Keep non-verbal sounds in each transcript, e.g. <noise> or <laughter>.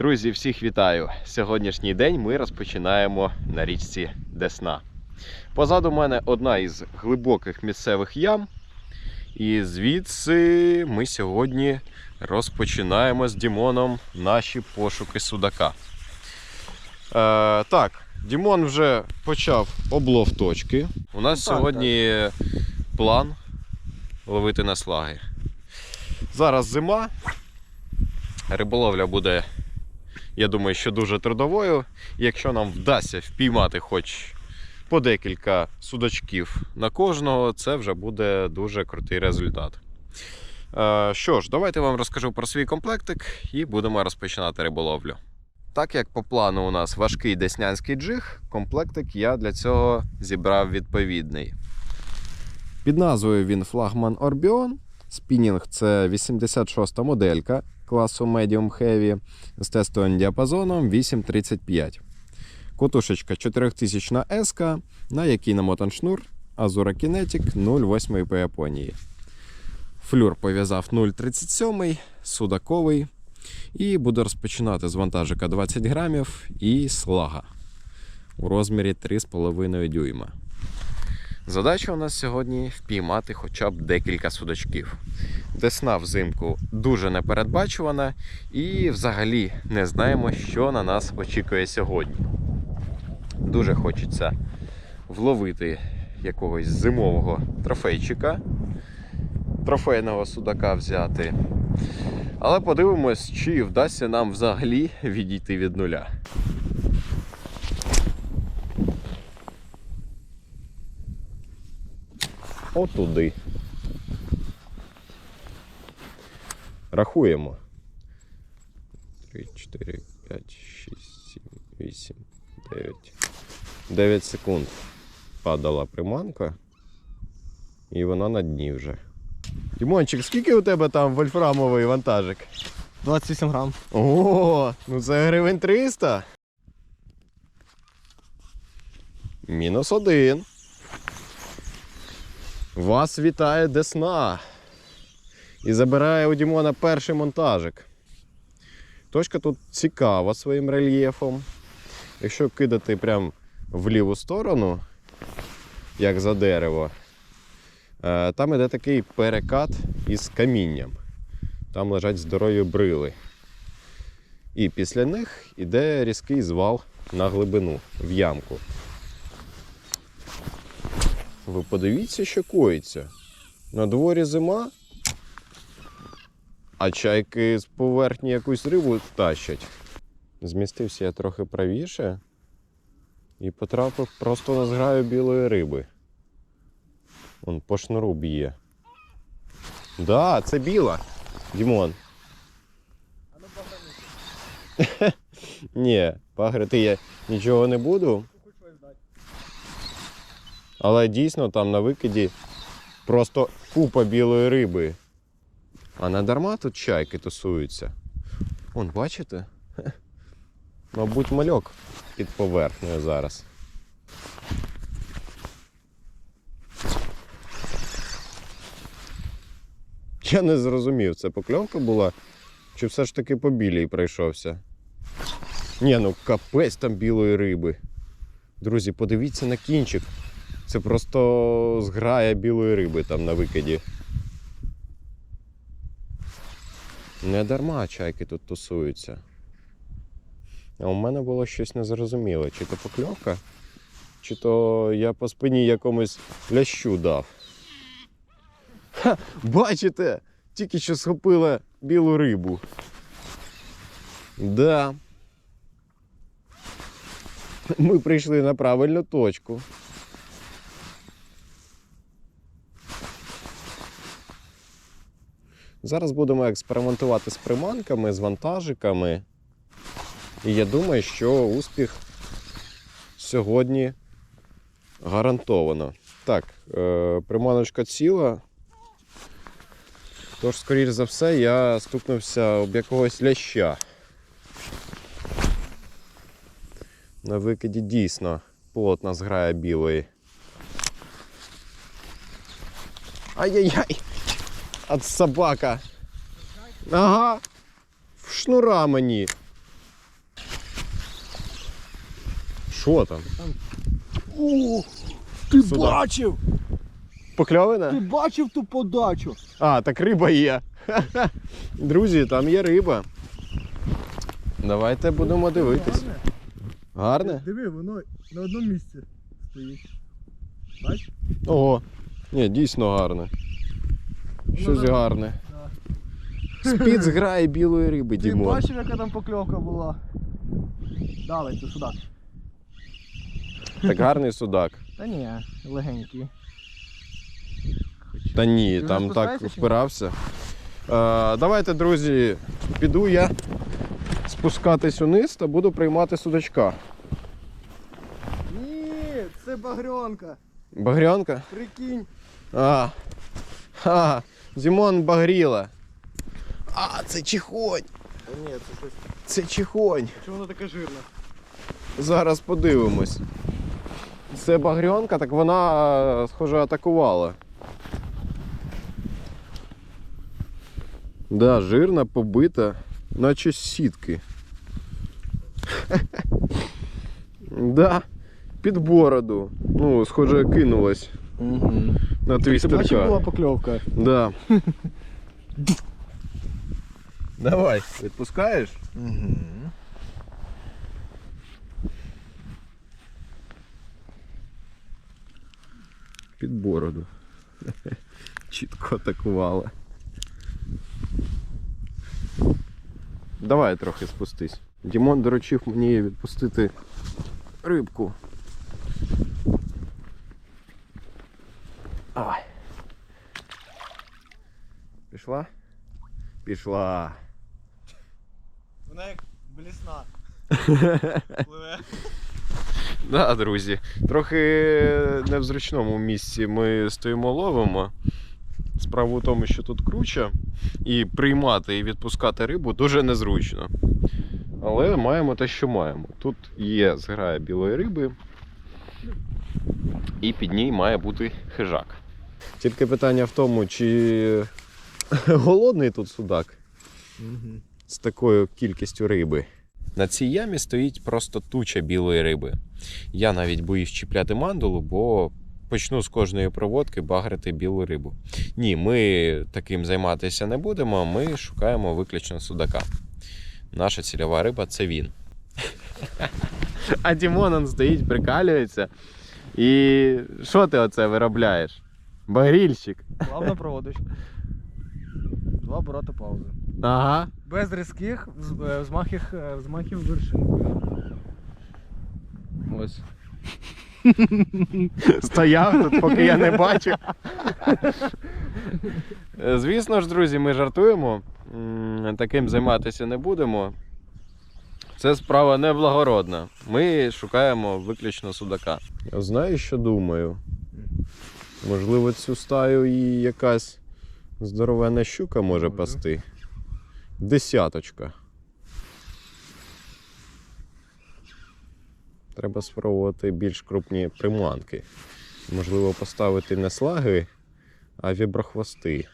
Друзі, всіх вітаю! Сьогоднішній день ми розпочинаємо на річці Десна. Позаду мене одна із глибоких місцевих ям. І звідси ми сьогодні розпочинаємо з Дімоном наші пошуки судака. Е, так, Дімон вже почав облов точки. У нас Так, сьогодні план ловити на слаги. Зараз зима. Риболовля буде, я думаю, що дуже трудовою. Якщо нам вдасться впіймати хоч по декілька судачків на кожного, це вже буде дуже крутий результат. Е, Що ж, давайте вам розкажу про свій комплектик і будемо розпочинати риболовлю. Так як по плану у нас важкий деснянський джиг, комплектик я для цього зібрав відповідний. Під назвою він флагман Orbion. Спінінг це 86-та моделька класу Medium Heavy з тестовим діапазоном 8,35. Котушечка 4000 S, на якій намотан шнур Azura Kinetic 0,8 по Японії. Флюр пов'язав 0,37, судаковий. І буду розпочинати з вантажика 20 грамів і слага у розмірі 3,5 дюйма. Задача у нас сьогодні впіймати хоча б декілька судачків. Десна взимку дуже непередбачувана, і взагалі не знаємо, що на нас очікує сьогодні. Дуже хочеться вловити якогось зимового трофейчика, трофейного судака взяти. Але подивимось, чи вдасться нам взагалі відійти від нуля. Отуди. Рахуємо. 3, 4, 5, 6, 7, 8, 9. 9 секунд падала приманка. І вона на дні вже. Дімончик, скільки у тебе там вольфрамовий вантажик? 28 грам. О, ну це гривень 300. Мінус один. Вас вітає Десна. І забирає у Дімона перший монтажик. Точка тут цікава своїм рельєфом. Якщо кидати прям в ліву сторону, як за дерево, е, там іде такий перекат із камінням. Там лежать здорові брили. І після них іде різкий звал на глибину, в ямку. Ви подивіться, що коїться. На дворі зима, а чайки з поверхні якусь рибу тащать. Змістився я трохи правіше і потрапив просто на зграю білої риби. Он по шнуру б'є. Да, це біла. Дімон. <laughs> Ні, пагрити я нічого не буду. Але дійсно там на викиді просто купа білої риби. А не дарма тут чайки тусуються. Вон, бачите? <laughs> Мабуть, мальок під поверхнею зараз. Я не зрозумів, це покльовка була, чи все ж таки по білій пройшовся. Ні, ну капець там білої риби. Друзі, подивіться на кінчик. Це просто зграя білої риби там на викиді. Не дарма чайки тут тусуються. А у мене було щось незрозуміле. Чи то покльовка, чи то я по спині якомусь лящу дав. Ха, бачите? Тільки що схопила білу рибу. Да. Ми прийшли на правильну точку. Зараз будемо експериментувати з приманками, з вантажиками. І я думаю, що успіх сьогодні гарантовано. Так, е, приманочка ціла. Тож, скоріш за все, я стукнувся об якогось ляща. На викиді дійсно плотна зграя білої. Ай-яй-яй! От собака. Ага. В шнура мені. Що там? О, ти Сюди. бачив! Покльовина? Ти бачив ту подачу? А, так риба є. <laughs> Друзі, там є риба. Давайте будемо дивитись. Гарне? Диви, воно на одному місці стоїть. Бач? Ого. Ні, дійсно гарне. Щось Воно гарне. Да. Спіц грає білої риби, Ти Дімон. бачив, яка там покльовка була? Давай, ти сюди. Так гарний судак. Та ні, легенький. Та ні, Ти вже там так спускаєшся чи ні? впирався. Е, давайте, друзі, піду я спускатись униз та буду приймати судачка. Ні, це багрьонка. Багрянка? Прикинь. А. Ха, Дімон багріла. А, це чихонь. Ні, це щось. Це чихонь. Чому воно таке жирне? Зараз подивимось. Це багрянка, так вона, е, схоже, атакувала. Да, жирна, побита, наче з сітки. <laughs> Да, під бороду. Ну, схоже, кинулась Угу. на Ти бачив, була твістерка. покльовка? Да. Давай, відпускаєш? Угу. Під бороду. <laughs> Чітко атакувала. Давай трохи спустись. Дімон доручив мені відпустити рибку. Ай. Пішла? Пішла. Вона як блісна. <laughs> Пливе. Да, друзі. Трохи не в зручному місці ми стоїмо ловимо. Справа в тому, що тут круче, і приймати і відпускати рибу дуже незручно. Але маємо те, що маємо. Тут є зграя білої риби, і під ній має бути хижак. Тільки питання в тому, чи <laughs> голодний тут судак Угу. з такою кількістю риби. На цій ямі стоїть просто туча білої риби. Я навіть боюсь чіпляти мандулу, бо почну з кожної проводки багрити білу рибу. Ні, ми таким займатися не будемо, ми шукаємо виключно судака. Наша цільова риба це він. <laughs> А Дімон он стоїть, прикалюється. І що ти оце виробляєш? Багрільщик. Плавно <laughs> проводиш. Два обороти паузи. Ага. Без різких вз- е, взмахів, е, взмахів вершин. Ось. <laughs> Стояв тут, поки я не бачив. Е, <laughs> Звісно ж, друзі, ми жартуємо. М, Таким займатися не будемо. Це справа неблагородна. Ми шукаємо виключно судака. Знаю, що думаю. Можливо, цю стаю і якась здоровенна щука може пасти. Десяточка. Треба спробувати більш крупні приманки. Можливо, поставити не слаги, а віброхвости.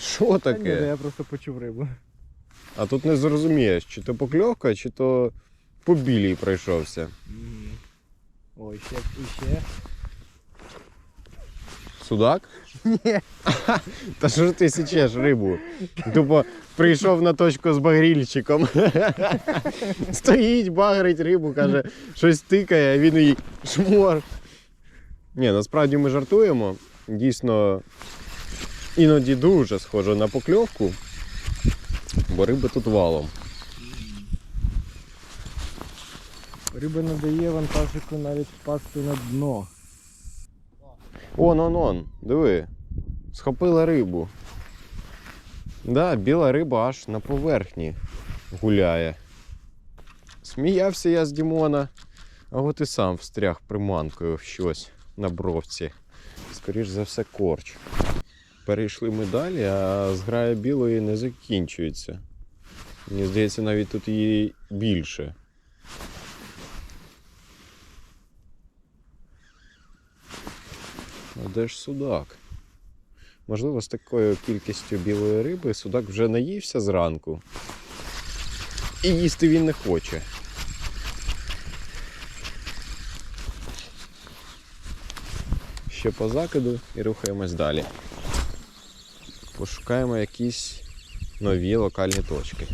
Що Та ні, я просто почув рибу. А тут не зрозумієш, чи то покльовка, чи то по білій пройшовся. Ой, ще, і ще. Судак? Ні. <laughs> Та що ж ти січеш рибу? Тупо прийшов на точку з багрільчиком. <laughs> Стоїть, багрить рибу, каже, щось тикає, а він їй шмор. Ні, насправді ми жартуємо. Дійсно, іноді дуже схоже на покльовку, бо риби тут валом. Риба не дає вантажику навіть впасти на дно. Он, он, он, диви. Схопила рибу. Да, біла риба аж на поверхні гуляє. Сміявся я з Дімона, а от і сам встряг приманкою в щось на бровці. Скоріш за все, корч. Перейшли ми далі, а зграя білої не закінчується. Мені здається, навіть тут її більше. А де ж судак? Можливо, з такою кількістю білої риби судак вже наївся зранку. І їсти він не хоче. Ще по закиду і рухаємось далі. Пошукаємо якісь нові локальні точки.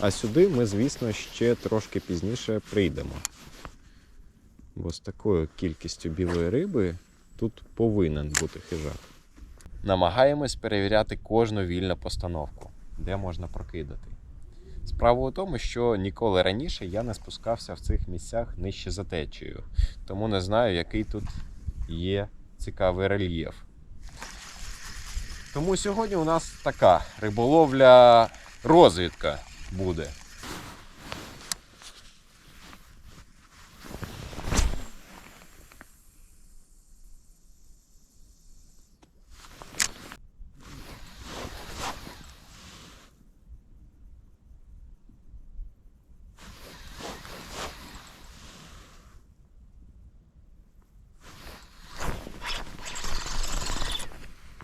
А сюди ми, звісно, ще трошки пізніше прийдемо. Бо з такою кількістю білої риби тут повинен бути хижак. Намагаємось перевіряти кожну вільну постановку, де можна прокидати. Справа у тому, що ніколи раніше я не спускався в цих місцях нижче за течією, тому не знаю, який тут є цікавий рельєф. Тому сьогодні у нас така риболовля розвідка буде.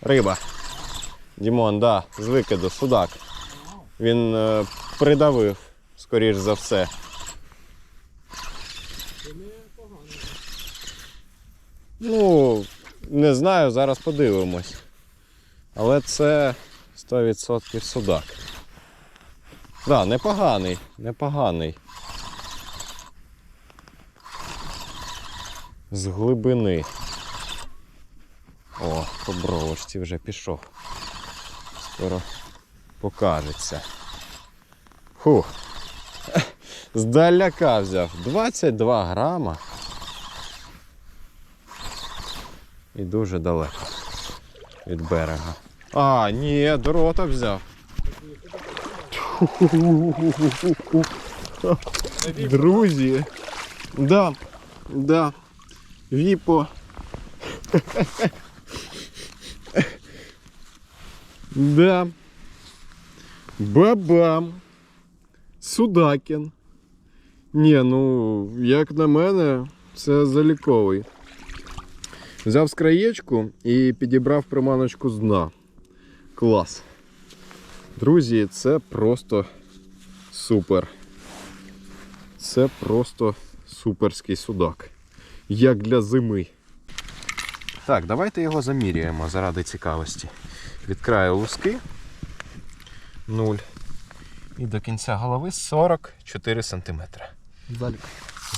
Риба. Дімон, да, з викиду, судак. Він е, придавив, скоріш за все. Ну, не знаю, зараз подивимось. Але це 100% судак. Да, непоганий, непоганий. З глибини. О, по бровочці вже пішов. Скоро покажеться. Фух. Здаляка взяв. 22 грама. І дуже далеко від берега. А, ні, до рота взяв. Друзі. Да, да. Віпо. Да. Бабам. Судакін. Ні, ну, як на мене, це заліковий. Взяв з краєчку і підібрав приманочку з дна. Клас. Друзі, це просто супер. Це просто суперський судак. Як для зими. Так, давайте його заміряємо заради цікавості. Від краю луски 0. І до кінця голови 44 см. Залік.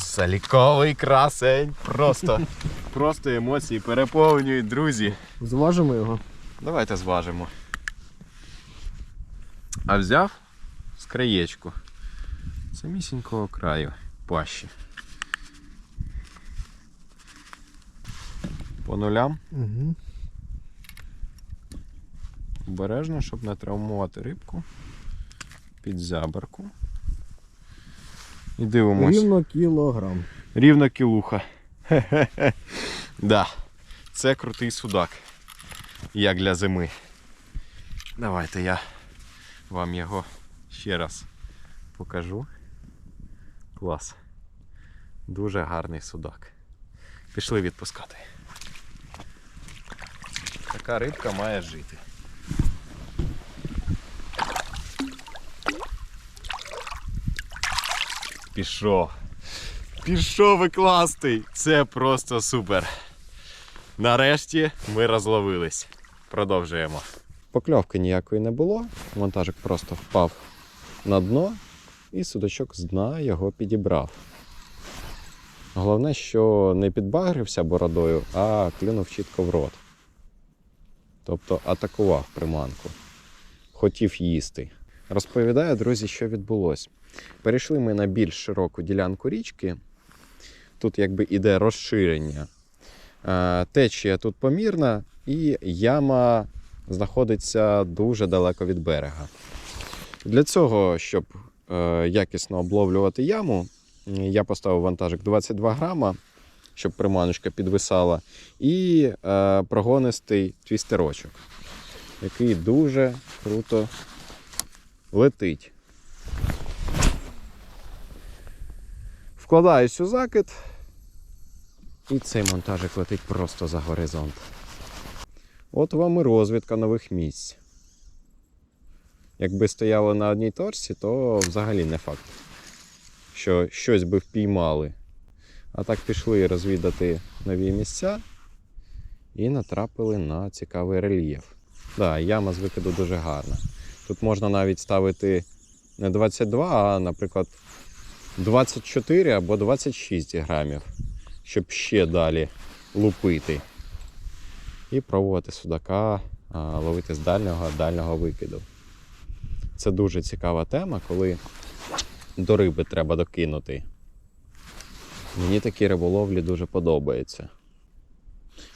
Заліковий красень. Просто, <laughs> просто емоції переповнюють, друзі. Зважимо його. Давайте зважимо. А взяв з краєчку. Самісінького краю пащі. По нулям. Угу. Обережно, щоб не травмувати рибку. Під зяберку. І дивимось. Рівно кілограм. Рівна кілуха. Хе-хе-хе. <laughs> Да. Це крутий судак. Як для зими. Давайте я вам його ще раз покажу. Клас. Дуже гарний судак. Пішли відпускати. Така рибка має жити. Пішов. Пішов і класний. Це просто супер. Нарешті ми розловились. Продовжуємо. Покльовки ніякої не було. Монтажик просто впав на дно, і судачок з дна його підібрав. Головне, що не підбагрився бородою, а клюнув чітко в рот. Тобто атакував приманку. Хотів їсти. Розповідаю, друзі, що відбулося. Перейшли ми на більш широку ділянку річки. Тут якби іде розширення. Е, Течія тут помірна, і яма знаходиться дуже далеко від берега. Для цього, щоб е, якісно обловлювати яму, я поставив вантажик 22 грама, щоб приманочка підвисала, і е, прогонистий твістерочок, який дуже круто летить. Вкладаюсь у закид, і цей монтажик летить просто за горизонт. От вам і розвідка нових місць. Якби стояли на одній торсі, то взагалі не факт, що щось би впіймали. А так пішли розвідати нові місця і натрапили на цікавий рельєф. Да, яма з викиду дуже гарна. Тут можна навіть ставити не 22, а, наприклад, 24 або 26 грамів, щоб ще далі лупити. І пробувати судака ловити з дальнього дальнього викиду. Це дуже цікава тема, коли до риби треба докинути. Мені такі риболовлі дуже подобаються.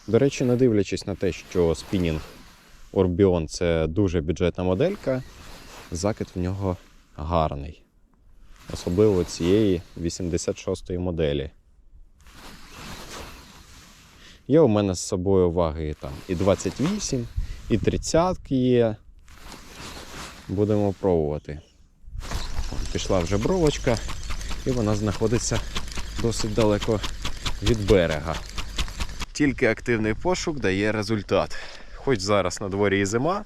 До речі, не дивлячись на те, що спінінг Orbion це дуже бюджетна моделька, закид в нього гарний. Особливо цієї 86-ї моделі. Є у мене з собою ваги там і 28, і 30 є. Будемо пробувати. Пішла вже бровочка, і вона знаходиться досить далеко від берега. Тільки активний пошук дає результат. Хоч зараз на дворі і зима,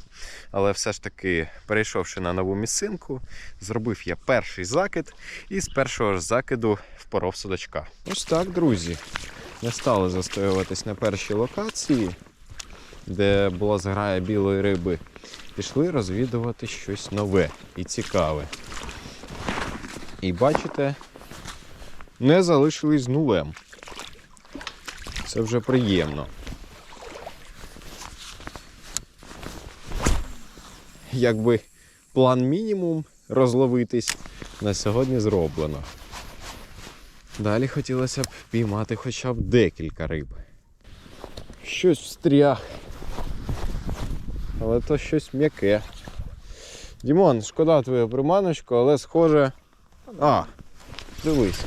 але все ж таки, перейшовши на нову місцинку, зробив я перший закид і з першого ж закиду впоров судачка. Ось так, друзі. Не стали застоюватись на першій локації, де була зграя білої риби. Пішли розвідувати щось нове і цікаве. І бачите, не залишились нулем. Це вже приємно. Якби план мінімум розловитись на сьогодні зроблено. Далі хотілося б піймати хоча б декілька риб. Щось встряг. Але то щось м'яке. Дімон, шкода твою приманочку, але схоже. А, дивись,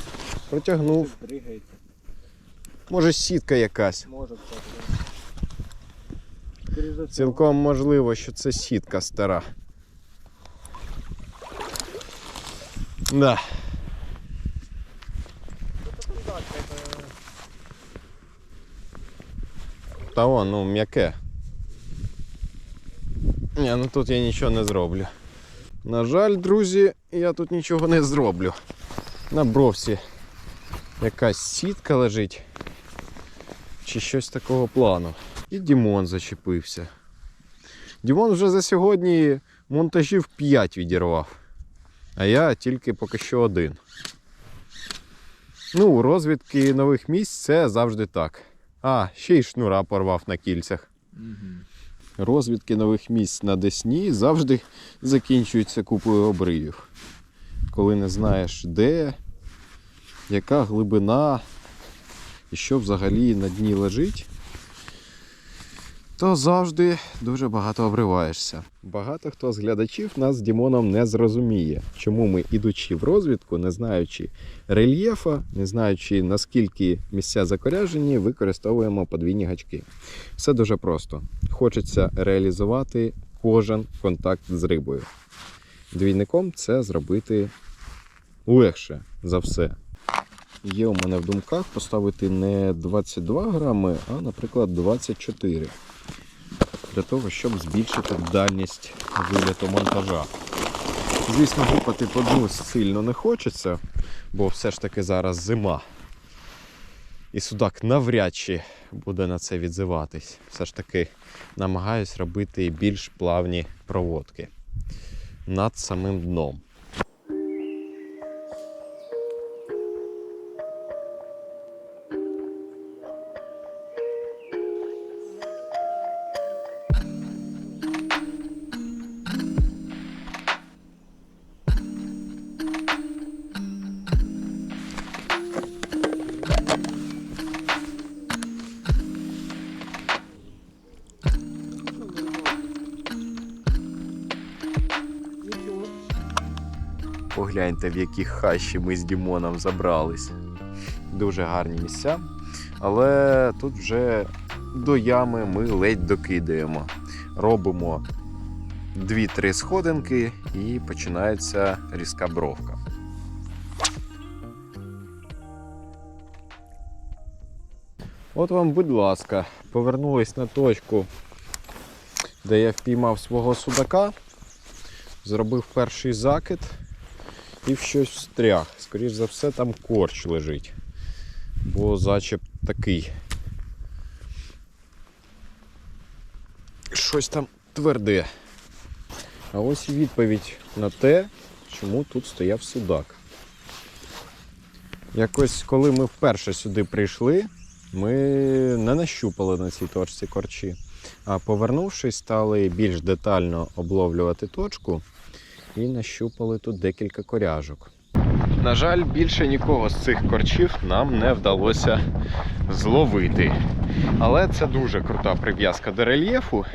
протягнув. Може сітка якась. Може. Цілком можливо, що це сітка стара. Да. Та вон, ну, м'яке. Ні, ну тут я нічого не зроблю. На жаль, друзі, я тут нічого не зроблю. На бровці якась сітка лежить. Чи щось такого плану. І Дімон зачепився. Дімон вже за сьогодні монтажів 5 відірвав. А я тільки поки що один. Ну, розвідки нових місць це завжди так. А, ще й шнура порвав на кільцях. Мгм. Розвідки нових місць на Десні завжди закінчуються купою обривів. Коли не знаєш де, яка глибина і що взагалі на дні лежить, то завжди дуже багато обриваєшся. Багато хто з глядачів нас з Дімоном не зрозуміє, чому ми, ідучи в розвідку, не знаючи рельєфа, не знаючи наскільки місця закоряжені, використовуємо подвійні гачки. Все дуже просто. Хочеться реалізувати кожен контакт з рибою. Двійником це зробити легше за все. Є у мене в думках поставити не 22 грами, а, наприклад, 24. Для того, щоб збільшити дальність виліту монтажа. Звісно, гупати по дну сильно не хочеться, бо все ж таки зараз зима. І судак навряд чи буде на це відзиватись. Все ж таки намагаюсь робити більш плавні проводки над самим дном. Погляньте, в які хащі ми з Дімоном забрались. Дуже гарні місця. Але тут вже до ями ми ледь докидаємо. Робимо 2-3 сходинки і починається різка бровка. От вам, будь ласка, повернулись на точку, де я впіймав свого судака, зробив перший закид і в щось встряг. Скоріше за все, там корч лежить. Бо зачеп такий. щось там тверде. А ось і відповідь на те, чому тут стояв судак. Якось, коли ми вперше сюди прийшли, ми не нащупали на цій точці корчі. А повернувшись, стали більш детально обловлювати точку і нащупали тут декілька коряжок. На жаль, більше нікого з цих корчів нам не вдалося зловити. Але це дуже крута прив'язка до рельєфу.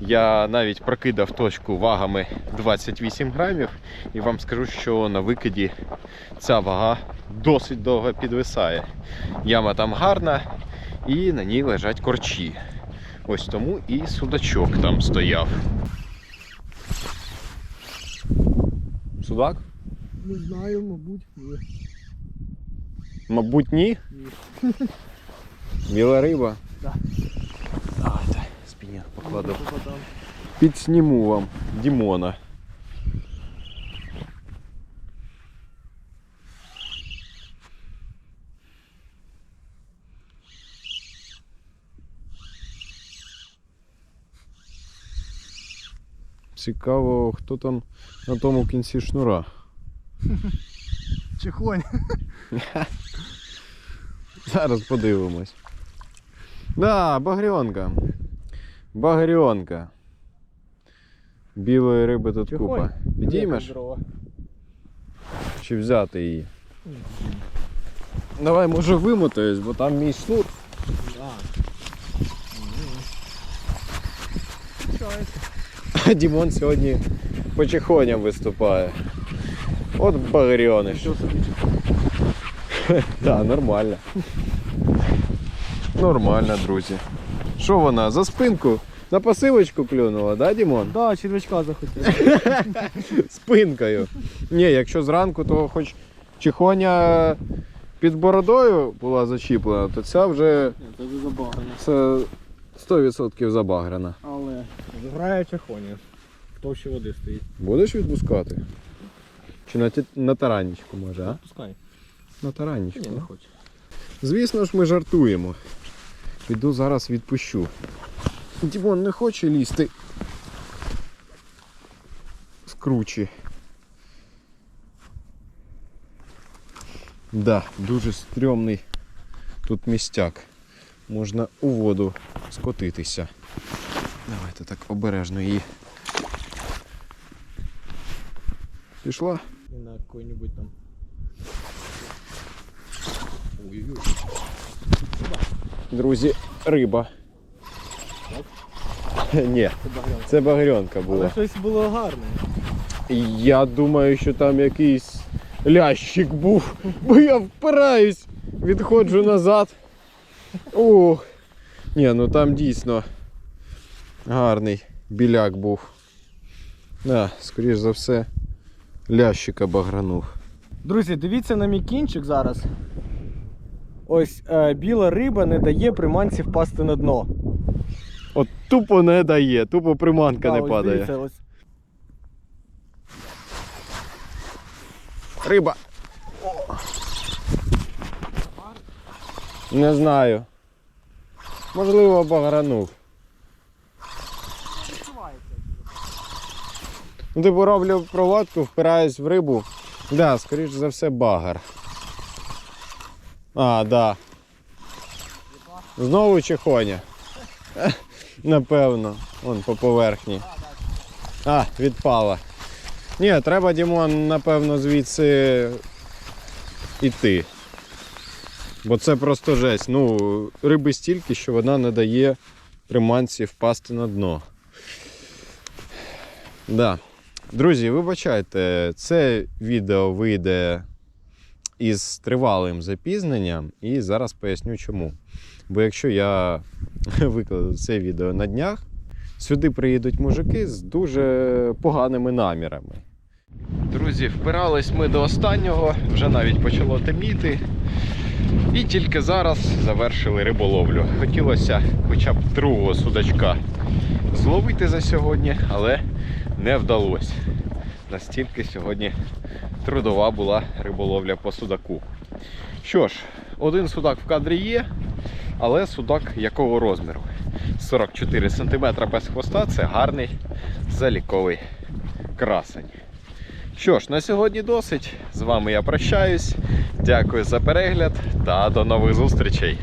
Я навіть прокидав точку вагами 28 грамів, і вам скажу, що на викиді ця вага досить довго підвисає. Яма там гарна, і на ній лежать корчі. Ось тому і судачок там стояв. Судак? Не знаю, мабуть, ні. Мабуть, ні. Ні. Біла риба. Да. Давайте спінінг покладу. Попадам. Підсніму вам Дімона. Цікаво, хто там на тому кінці шнура. Чехонь. Зараз подивимось. Да, багрьонка. Багрьонка. Білої риби тут Чехонь. купа. Підіймеш чи взяти її? Давай, може, вимотаюсь, бо там мій шнур. Да. <laughs> Дімон сьогодні по чехоням виступає. От собі <laughs> Так, нормально. Нормально, друзі. Що вона? За спинку? На посилочку клюнула, да, Дімон? Да, червячка захотів. <laughs> Спинкою. Ні, якщо зранку, то хоч чехоня під бородою була зачіплена, то ця вже Це вже забагано. це 100% забаграна. Але грає чехоня. В товщі води стоїть. Будеш відпускати? Чи на, ті- на таранічку може, а? Пускай. На таранічку. Ні, не хоче. Звісно ж, ми жартуємо. Піду зараз відпущу. Дімон не хоче лізти в кручі. Да, дуже стрьомний тут містяк. Можна у воду скотитися. Давайте так обережно її. Пішла? І на какой-нибудь там. Ой-ой-ой. Друзі, риба. Ні, Це багрянка. багрьонка була. Але щось було гарне. Я думаю, що там якийсь лящик був, бо я впираюсь, відходжу назад. Ох. Ні, ну там дійсно гарний біляк був. Да, скоріш за все, лящика багранув. Друзі, дивіться на мій кінчик зараз. Ось е, біла риба не дає приманці впасти на дно. От тупо не дає, тупо приманка Да, не ось падає. Дивіться, ось. Риба. Не знаю. Можливо, багранув. Ну, типу роблю проводку, впираюсь в рибу. Да, скоріш за все, багар. А, да. Знову чехоня. <laughs> Напевно. Вон по поверхні. А, відпала. Ні, треба, Дімон, напевно, звідси іти. Бо це просто жесть. Ну, риби стільки, що вона не дає приманці впасти на дно. Да. Друзі, вибачайте, це відео вийде із тривалим запізненням, і зараз поясню чому. Бо якщо я <laughs> викладу це відео на днях, сюди приїдуть мужики з дуже поганими намірами. Друзі, впирались ми до останнього, вже навіть почало темніти. І тільки зараз завершили риболовлю. Хотілося хоча б другого судачка зловити за сьогодні, але не вдалося. Настільки сьогодні трудова була риболовля по судаку. Що ж, один судак в кадрі є, але судак якого розміру? 44 см без хвоста це гарний заліковий красень. Що ж, на сьогодні досить. З вами я прощаюсь. Дякую за перегляд та до нових зустрічей.